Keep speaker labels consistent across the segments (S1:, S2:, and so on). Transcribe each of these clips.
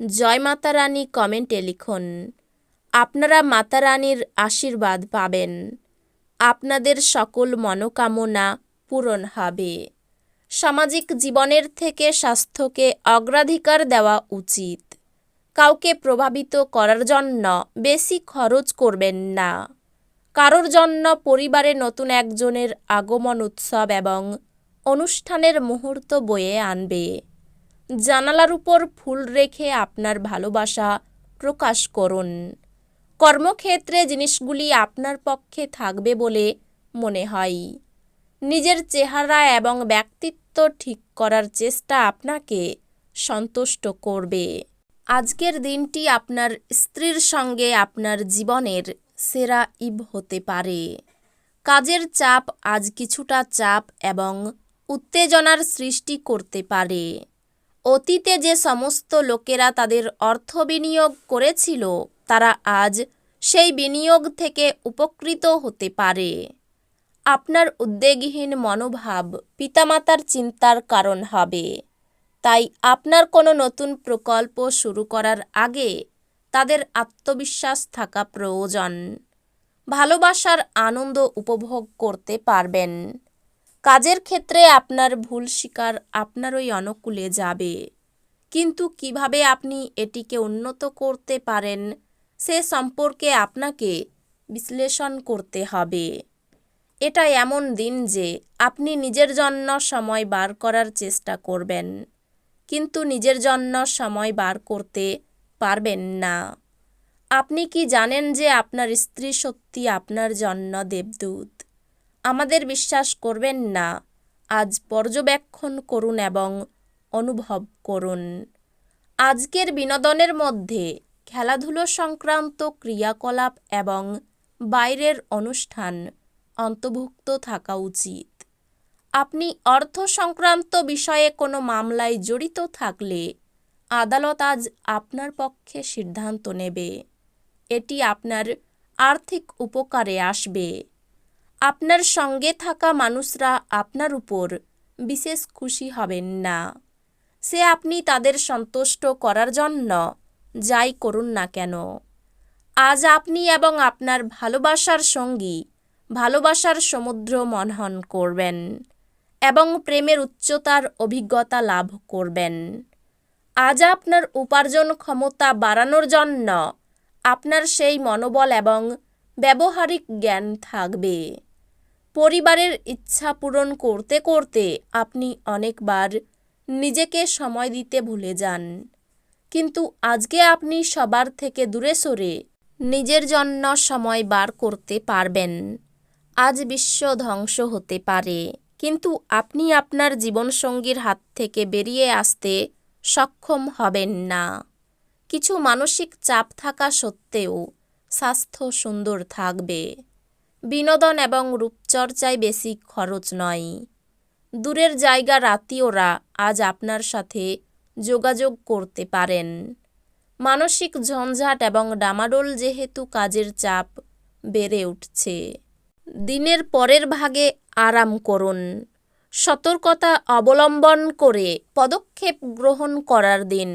S1: জয় মাতা রানী কমেন্টে লিখুন, আপনারা মাতা রানীর আশীর্বাদ পাবেন। আপনাদের সকল মনোকামনা পূরণ হবে। সামাজিক জীবনের থেকে স্বাস্থ্যকে অগ্রাধিকার দেওয়া উচিত। কাউকে প্রভাবিত করার জন্য বেশি খরচ করবেন না। কারোর জন্য পরিবারে নতুন একজনের আগমন উৎসব এবং অনুষ্ঠানের মুহূর্ত বয়ে আনবে। জানালার উপর ফুল রেখে আপনার ভালোবাসা প্রকাশ করুন। কর্মক্ষেত্রে জিনিসগুলি আপনার পক্ষে থাকবে বলে মনে হয়। নিজের চেহারা এবং ব্যক্তিত্ব ঠিক করার চেষ্টা আপনাকে সন্তুষ্ট করবে। আজকের দিনটি আপনার স্ত্রীর সঙ্গে আপনার জীবনের সেরা ইব হতে পারে। কাজের চাপ আজ কিছুটা চাপ এবং উত্তেজনার সৃষ্টি করতে পারে। অতীতে যে সমস্ত লোকেরা তাদের অর্থ বিনিয়োগ করেছিল, তারা আজ সেই বিনিয়োগ থেকে উপকৃত হতে পারে। আপনার উদ্বেগহীন মনোভাব পিতামাতার চিন্তার কারণ হবে। তাই আপনার কোনো নতুন প্রকল্প শুরু করার আগে তাদের আত্মবিশ্বাস থাকা প্রয়োজন। ভালোবাসার আনন্দ উপভোগ করতে পারবেন। কাজের ক্ষেত্রে আপনার ভুল স্বীকার আপনারই অনুকূলে যাবে। কিন্তু কীভাবে আপনি এটিকে উন্নত করতে পারেন, সে সম্পর্কে আপনাকে বিশ্লেষণ করতে হবে। এটা এমন দিন যে আপনি নিজের জন্য সময় বার করার চেষ্টা করবেন, কিন্তু নিজের জন্য সময় বার করতে পারবেন না। আপনি কি জানেন যে আপনার স্ত্রী সত্যি আপনার জন্য দেবদূত? আমাদের বিশ্বাস করবেন না। আজ পর্যবেক্ষণ করুন এবং অনুভব করুন। আজকের বিনোদনের মধ্যে খেলাধুলো সংক্রান্ত ক্রিয়াকলাপ এবং বাইরের অনুষ্ঠান অন্তর্ভুক্ত থাকা উচিত। আপনি অর্থ সংক্রান্ত বিষয়ে কোনো মামলায় জড়িত থাকলে আদালত আজ আপনার পক্ষে সিদ্ধান্ত নেবে। এটি আপনার আর্থিক উপকারে আসবে। আপনার সঙ্গে থাকা মানুষরা আপনার উপর বিশেষ খুশি হবেন না। সে আপনি তাদের সন্তুষ্ট করার জন্য যাই করুন না কেন। আজ আপনি এবং আপনার ভালোবাসার সঙ্গী ভালোবাসার সমুদ্র মনহন করবেন এবং প্রেমের উচ্চতার অভিজ্ঞতা লাভ করবেন। আজ আপনার উপার্জন ক্ষমতা বাড়ানোর জন্য আপনার সেই মনোবল এবং ব্যবহারিক জ্ঞান থাকবে। পরিবারের ইচ্ছা পূরণ করতে করতে আপনি অনেকবার নিজেকে সময় দিতে ভুলে যান। কিন্তু আজকে আপনি সবার থেকে দূরে সরে নিজের জন্য সময় বার করতে পারবেন। আজ বিশ্ব ধ্বংস হতে পারে। কিন্তু আপনি আপনার জীবনসঙ্গীর হাত থেকে বেরিয়ে আসতে সক্ষম হবেন না। কিছু মানসিক চাপ থাকা সত্ত্বেও স্বাস্থ্য সুন্দর থাকবে। বিনোদন এবং রূপচর্চায় বেশি খরচ নয়। দূরের জায়গার আত্মীয়রা আজ আপনার সাথে যোগাযোগ করতে পারেন। মানসিক ঝঞ্ঝাট এবং ডামাডোল যেহেতু কাজের চাপ বেড়ে উঠছে। দিনের পরের ভাগে আরাম করুন। সতর্কতা অবলম্বন করে পদক্ষেপ গ্রহণ করার দিন।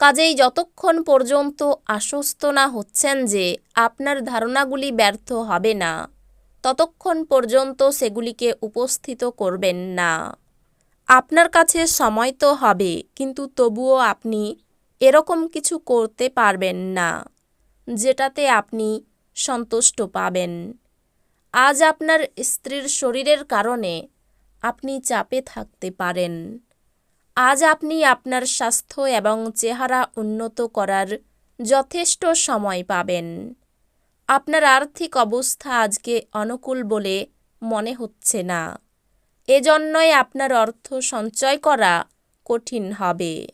S1: কাজেই যতক্ষণ পর্যন্ত আশ্বস্ত না হচ্ছেন যে আপনার ধারণাগুলি ব্যর্থ হবে না, ততক্ষণ পর্যন্ত সেগুলিকে উপস্থিত করবেন না। আপনার কাছে সময় তো হবে, কিন্তু তবুও আপনি এরকম কিছু করতে পারবেন না, যেটাতে আপনি সন্তুষ্ট পাবেন। আজ আপনার স্ত্রীর শরীরের কারণে আপনি চাপে থাকতে পারেন। আজ আপনি আপনার স্বাস্থ্য এবং চেহারা উন্নত করার যথেষ্ট সময় পাবেন। আপনার আর্থিক অবস্থা আজকে অনুকূল বলে মনে হচ্ছে না। এজন্যই আপনার অর্থ সঞ্চয় করা কঠিন হবে।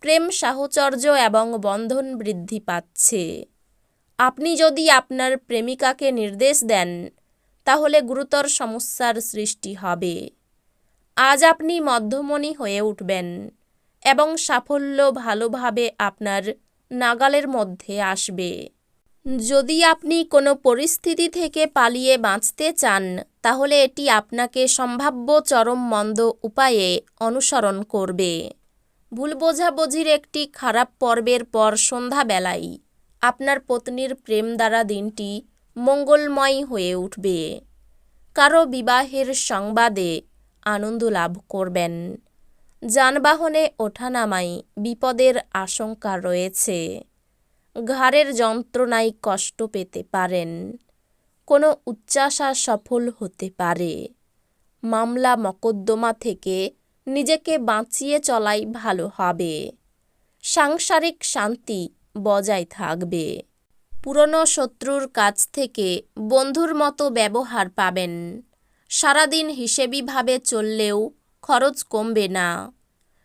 S1: প্রেম সাহচর্য এবং বন্ধন বৃদ্ধি পাচ্ছে। আপনি যদি আপনার প্রেমিকাকে নির্দেশ দেন, তাহলে গুরুতর সমস্যার সৃষ্টি হবে। আজ আপনি মধ্যমণি হয়ে উঠবেন এবং সাফল্য ভালোভাবে আপনার নাগালের মধ্যে আসবে। যদি আপনি কোনো পরিস্থিতি থেকে পালিয়ে বাঁচতে চান, তাহলে এটি আপনাকে সম্ভাব্য চরম মন্দ উপায়ে অনুসরণ করবে। ভুল বোঝাবুঝির একটি খারাপ পর্বের পর সন্ধ্যাবেলায় আপনার পত্নীর প্রেম দ্বারা দিনটি মঙ্গলময় হয়ে উঠবে। কারও বিবাহের সংবাদে আনন্দ লাভ করবেন। যানবাহনে ওঠানামায় বিপদের আশঙ্কা রয়েছে। ঘাড়ের যন্ত্রণায় কষ্ট পেতে পারেন। কোনো উচ্চাসা সফল হতে পারে। মামলা মকদ্দমা থেকে নিজেকে বাঁচিয়ে চলাই ভালো হবে। সাংসারিক শান্তি বজায় থাকবে। পুরনো শত্রুর কাছ থেকে বন্ধুর মতো ব্যবহার পাবেন। সারাদিন হিসেবিভাবে চললেও খরচ কমবে না।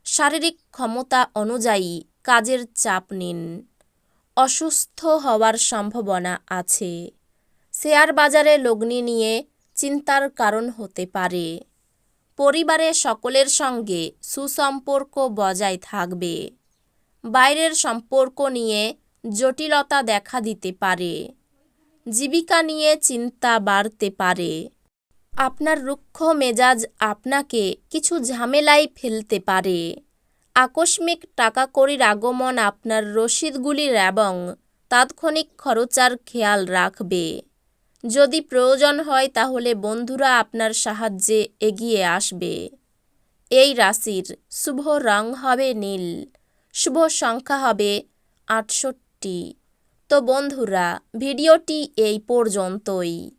S1: শারীরিক ক্ষমতা অনুযায়ী কাজের চাপ নিন। অসুস্থ হওয়ার সম্ভাবনা আছে। শেয়ার বাজারে লগ্নি নিয়ে চিন্তার কারণ হতে পারে। পরিবারের সকলের সঙ্গে সুসম্পর্ক বজায় থাকবে। বাইরের সম্পর্ক নিয়ে জটিলতা দেখা দিতে পারে। জীবিকা নিয়ে চিন্তা বাড়তে পারে। আপনার রুক্ষ মেজাজ আপনাকে কিছু ঝামেলায় ফেলতে পারে। আকস্মিক টাকা কড়ির আগমন আপনার রসিদগুলির এবং তাৎক্ষণিক খরচার খেয়াল রাখবে। যদি প্রয়োজন হয় তাহলে বন্ধুরা আপনার সাহায্যে এগিয়ে আসবে। এই রাশির শুভ রং হবে নীল, শুভ সংখ্যা হবে আটষট্টি। তো বন্ধুরা, ভিডিওটি এই পর্যন্তই।